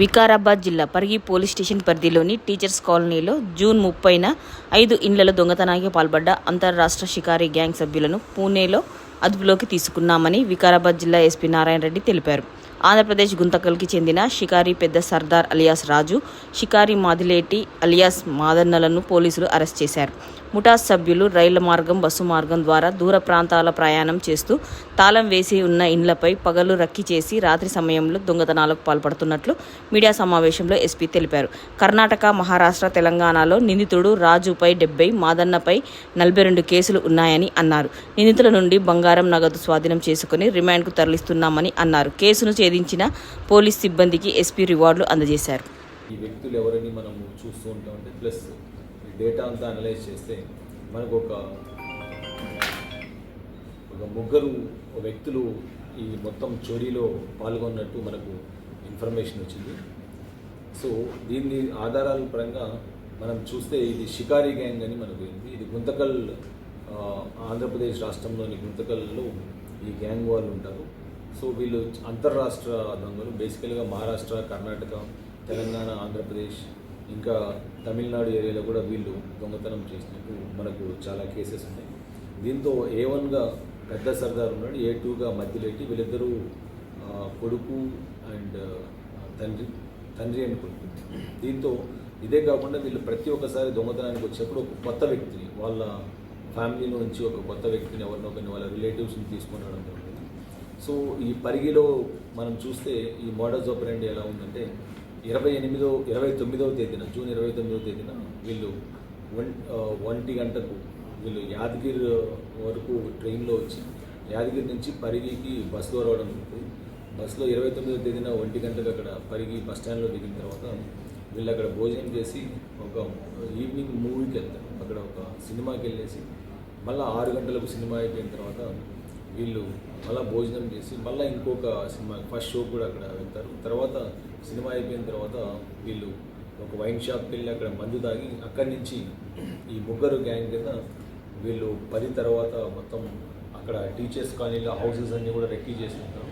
వికారాబాద్ జిల్లా Parigi police station పరిధిలోని teachers కాలనీలో జూన్ ముప్పైన ఐదు ఇండ్లలో దొంగతనానికి పాల్పడ్డ అంతర్రాష్ట్ర షికారీ గ్యాంగ్ సభ్యులను పూణేలో అదుపులోకి తీసుకున్నామని వికారాబాద్ జిల్లా ఎస్పీ నారాయణ రెడ్డి తెలిపారు. ఆంధ్రప్రదేశ్ గుంతకల్కి చెందిన షికారి పెద్ద సర్దార్ అలియాస్ రాజు షికారి మాదిలేటి అలియాస్ మాదన్నలను పోలీసులు అరెస్ట్ చేశారు. ముఠా సభ్యులు రైళ్ళ మార్గం బస్సు మార్గం ద్వారా దూర ప్రాంతాల ప్రయాణం చేస్తూ తాళం వేసి ఉన్న ఇండ్లపై పగలు రక్కి చేసి రాత్రి సమయంలో దొంగతనాలకు పాల్పడుతున్నట్లు మీడియా సమావేశంలో ఎస్పీ తెలిపారు. కర్ణాటక మహారాష్ట్ర తెలంగాణలో నిందితుడు రాజుపై డెబ్బై మాదన్నపై నలభై రెండు కేసులు ఉన్నాయని అన్నారు. నిందితుల నుండి బంగారం నగదు స్వాధీనం చేసుకుని రిమాండ్కు తరలిస్తున్నామని అన్నారు. కేసును ఛేదించిన పోలీస్ సిబ్బందికి ఎస్పీ రివార్డులు అందజేశారు. ఈ వ్యక్తులు ఎవరని మనం చూస్తూ ఉంటామంటే ప్లస్ డేటా అంతా అనలైజ్ చేస్తే మనకు ఒక ఒక ముగ్గురు వ్యక్తులు ఈ మొత్తం చోరీలో పాల్గొన్నట్టు మనకు ఇన్ఫర్మేషన్ వచ్చింది. సో దీన్ని ఆధారాల పరంగా మనం చూస్తే ఇది షికారీ గ్యాంగ్ అని మనకు ఉంది ఇది గుంతకల్ ఆంధ్రప్రదేశ్ రాష్ట్రంలోని గుంతకల్లో ఈ గ్యాంగ్ వాళ్ళు ఉంటారు. సో వీళ్ళు అంతర్రాష్ట్ర దొంగలు బేసికల్గా మహారాష్ట్ర కర్ణాటక తెలంగాణ ఆంధ్రప్రదేశ్ ఇంకా తమిళనాడు ఏరియాలో కూడా వీళ్ళు దొంగతనం చేసినట్టు మనకు చాలా కేసెస్ ఉన్నాయి. దీంతో ఏ వన్గా పెద్ద సర్దార్ ఉన్నాడు ఏ టూగా మధ్యలేటి వీళ్ళిద్దరూ కొడుకు అండ్ తండ్రి తండ్రి అని కొడుకు. దీంతో ఇదే కాకుండా వీళ్ళు ప్రతి ఒక్కసారి దొంగతనానికి వచ్చేప్పుడు ఒక కొత్త వ్యక్తిని వాళ్ళ ఫ్యామిలీలో నుంచి ఒక కొత్త వ్యక్తిని ఎవరినో ఒకరిని వాళ్ళ రిలేటివ్స్ని తీసుకొని రావడం జరుగుతుంది. సో ఈ పరిగిలో మనం చూస్తే ఈ మోడల్స్ ఆపరేండి ఎలా ఉందంటే ఇరవై ఎనిమిదో ఇరవై తొమ్మిదవ తేదీన జూన్ ఇరవై తొమ్మిదవ తేదీన వీళ్ళు వన్ ఒంటి గంటకు వీళ్ళు యాదగిరి వరకు ట్రైన్లో వచ్చి యాదగిరి నుంచి పరిగికి బస్సులో రావడం జరుగుతుంది బస్సులో ఇరవై తొమ్మిదవ తేదీన ఒంటి గంటకు అక్కడ పరిగి బస్ స్టాండ్లో దిగిన తర్వాత వీళ్ళు అక్కడ భోజనం చేసి ఒక ఈవినింగ్ మూవీకి వెళ్తారు. అక్కడ ఒక సినిమాకి వెళ్ళేసి మళ్ళీ ఆరు గంటలకు సినిమా అయిపోయిన తర్వాత వీళ్ళు మళ్ళీ భోజనం చేసి మళ్ళీ ఇంకొక సినిమా ఫస్ట్ షో కూడా అక్కడ వెళ్తారు. తర్వాత సినిమా అయిపోయిన తర్వాత వీళ్ళు ఒక వైన్ షాప్కి వెళ్ళి అక్కడ మందు తాగి అక్కడి నుంచి ఈ ముగ్గురు గ్యాంగ్ కింద వీళ్ళు పది తర్వాత మొత్తం అక్కడ టీచర్స్ కాలనీలో హౌసెస్ అన్నీ కూడా రెక్కీ చేసుకుంటారు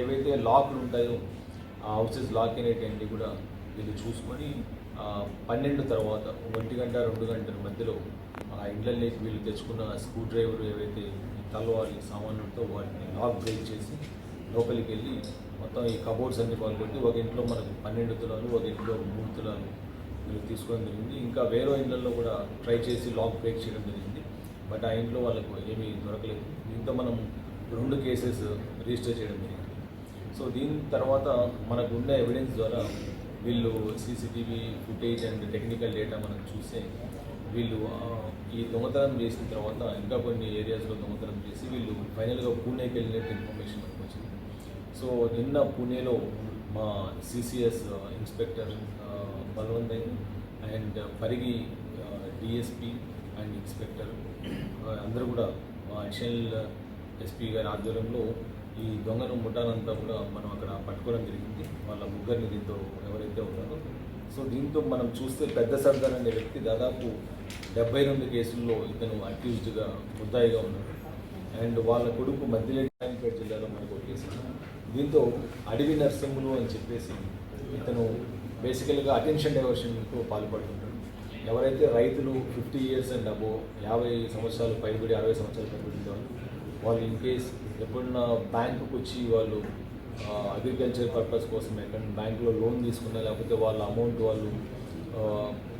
ఏవైతే లాక్లు ఉంటాయో ఆ హౌసెస్ లాక్ అనేటివన్నీ కూడా వీళ్ళు చూసుకొని పన్నెండు తర్వాత ఒంటి గంట రెండు గంటల మధ్యలో ఆ ఇండ్లలోకి వీళ్ళు తెచ్చుకున్న స్క్రూ డ్రైవర్ ఏవైతే తలవారి సామాన్లతో వాటిని లాక్ బ్రేక్ చేసి లోపలికి వెళ్ళి మొత్తం ఈ కబోర్డ్స్ అన్ని పాల్గొట్టి ఒక ఇంట్లో మనకు పన్నెండు తులాలు ఒక ఇంట్లో మూడు తులాలు వీళ్ళు తీసుకోవడం జరిగింది. ఇంకా వేరే ఇండ్లలో కూడా ట్రై చేసి లాక్ బ్రేక్ చేయడం జరిగింది. బట్ ఆ ఇంట్లో వాళ్ళకు ఏమీ దొరకలేదు. దీంతో మనం రెండు కేసెస్ రిజిస్టర్ చేయడం జరిగింది. సో దీని తర్వాత మనకు ఉన్న ఎవిడెన్స్ ద్వారా వీళ్ళు CCTV footage and technical data మనం చూస్తే వీళ్ళు ఈ దొంగతనం చేసిన తర్వాత ఇంకా కొన్ని ఏరియాస్లో దొంగతనం చేసి వీళ్ళు ఫైనల్గా పూణేకి వెళ్ళినట్టు ఇన్ఫర్మేషన్ మనకు వచ్చింది. సో నిన్న పూణేలో మా CCS inspector Balwant and Parigi DSP and inspector అందరూ కూడా మా అడిషనల్ ఎస్పీ గారి ఆధ్వర్యంలో ఈ దొంగను ముఠానంతా కూడా మనం అక్కడ పట్టుకోవడం జరిగింది. వాళ్ళ ముగ్గురిని దీంతో ఎవరైతే ఉన్నారో సో దీంతో మనం చూస్తే పెద్ద సర్దార్ అనే వ్యక్తి దాదాపు డెబ్బై రెండు కేసుల్లో ఇతను అక్యూజ్డ్గా ముద్దాయిగా ఉన్నాడు. అండ్ వాళ్ళ కొడుకు మధ్యలేటి నారాయణపేట జిల్లాలో మనకు ఒక కేసు దీంతో అడవి నర్సింహులు అని చెప్పేసి ఇతను బేసికల్గా అటెన్షన్ డైవర్షన్తో పాల్పడుతుంటాడు. ఎవరైతే రైతులు ఫిఫ్టీ ఇయర్స్ అండ్ అబో యాభై సంవత్సరాలు పైబడి అరవై సంవత్సరాలు పైబడి వాళ్ళు ఇన్ కేస్ ఎప్పుడన్నా బ్యాంకుకి వచ్చి వాళ్ళు అగ్రికల్చర్ పర్పస్ కోసం ఎక్కడ బ్యాంకులో లోన్ తీసుకున్నా లేకపోతే వాళ్ళ అమౌంట్ వాళ్ళు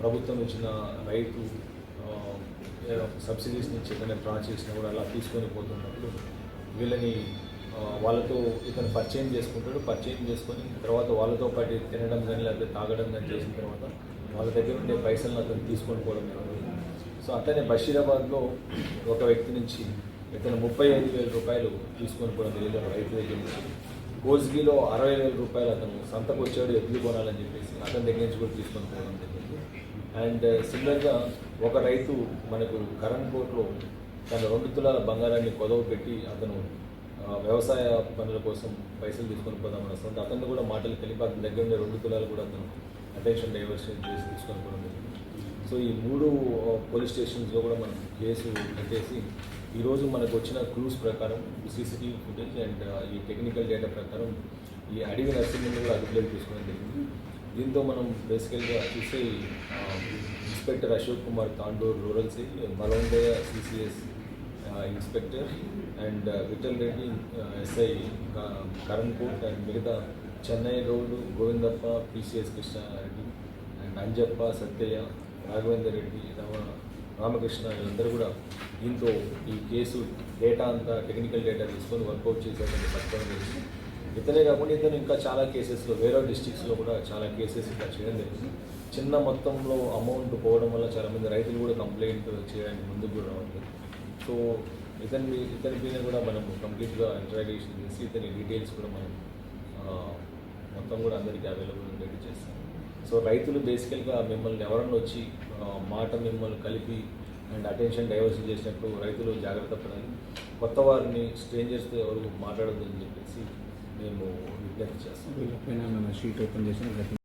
ప్రభుత్వం ఇచ్చిన రైతు సబ్సిడీస్ నుంచి ఏదైనా డ్రా చేసినా కూడా అలా తీసుకొని పోతున్నప్పుడు వీళ్ళని వాళ్ళతో ఇతను పర్చేజ్ చేసుకుంటాడు. పర్చేజ్ చేసుకొని తర్వాత వాళ్ళతో పాటు తినడం కానీ లేకపోతే తాగడం కానీ చేసిన తర్వాత వాళ్ళ దగ్గర ఉండే పైసలను అతను తీసుకొని పోవడం జరుగుతుంది. సో అతనే బషీరాబాద్లో ఒక వ్యక్తి నుంచి ఇతను ముప్పై ఐదు వేల రూపాయలు తీసుకొని పోవడం జరిగింది. రైతు దగ్గర నుంచి కోజ్గిలో అరవై వేల రూపాయలు అతను సంతకు వచ్చాడు ఎద్దులు కొనాలని చెప్పేసి అతని దగ్గర నుంచి కూడా తీసుకొని పోవడం జరిగింది. అండ్ uh, సిమిలర్గా ఒక రైతు మనకు కరణ్కోట్లో తన రెండు తులాల బంగారాన్ని కొదవ పెట్టి అతను వ్యవసాయ పనుల కోసం పైసలు తీసుకొని పోదామని వస్తుంది అతను కూడా మాటలు కలిపి అతని దగ్గర ఉండే రెండు తులాలు కూడా అతను అటెన్షన్ డైవర్షన్ చేసి తీసుకొని పోవడం జరిగింది. సో ఈ మూడు uh, పోలీస్ స్టేషన్స్లో కూడా మనం కేసు కట్టేసి ఈరోజు మనకు వచ్చిన క్లూస్ ప్రకారం సీసీటీవీ ఫుటేజ్ అండ్ ఈ టెక్నికల్ డేటా ప్రకారం ఈ అడవి నర్సింగ్ని కూడా అదుపులోకి తీసుకోవడం జరిగింది. దీంతో మనం బేసికల్గా చూసే inspector Ashok Kumar Tandur rural C మలోందయ CCS inspector and Vittal Reddy uh, SI uh, Karankote and మిగతా చెన్నై గౌడ్ గోవిందప్ప పిసిఎస్ కృష్ణారెడ్డి అండ్ అంజప్ప సత్యయ్య రాఘవేందర్ రెడ్డి రామ రామకృష్ణ వీళ్ళందరూ కూడా దీంతో ఈ కేసు డేటా అంతా టెక్నికల్ డేటా తీసుకొని వర్కౌట్ చేసేటువంటి పట్టుకోవడం జరిగింది ఇతనే కాకుండా ఇతను ఇంకా చాలా కేసెస్లో వేరే డిస్ట్రిక్ట్స్లో కూడా చాలా కేసెస్ ఇట్లా చేయడం జరిగింది. చిన్న మొత్తంలో అమౌంట్ పోవడం వల్ల చాలామంది రైతులు కూడా కంప్లైంట్ చేయడానికి ముందుకు కూడా రావట్లేదు సో ఇతని ఇతని పైన కూడా మనం కంప్లీట్గా ఇంటరాగేషన్ చేసి ఇతని డీటెయిల్స్ కూడా మనం మొత్తం కూడా అందరికీ అవైలబుల్ ఉండేట్టు చేస్తాం. సో రైతులు బేసికల్గా మిమ్మల్ని ఎవరన్నా వచ్చి మాట మిమ్మల్ని కలిపి అండ్ అటెన్షన్ డైవర్షన్ చేసినప్పుడు రైతులు జాగ్రత్త పడాలి. కొత్త వారిని స్ట్రేంజర్స్తో ఎవరు మాట్లాడొద్దని చెప్పేసి మేము విజ్ఞప్తి చేస్తాం. వీళ్ళపైన షీట్ ఓపెన్ చేసిన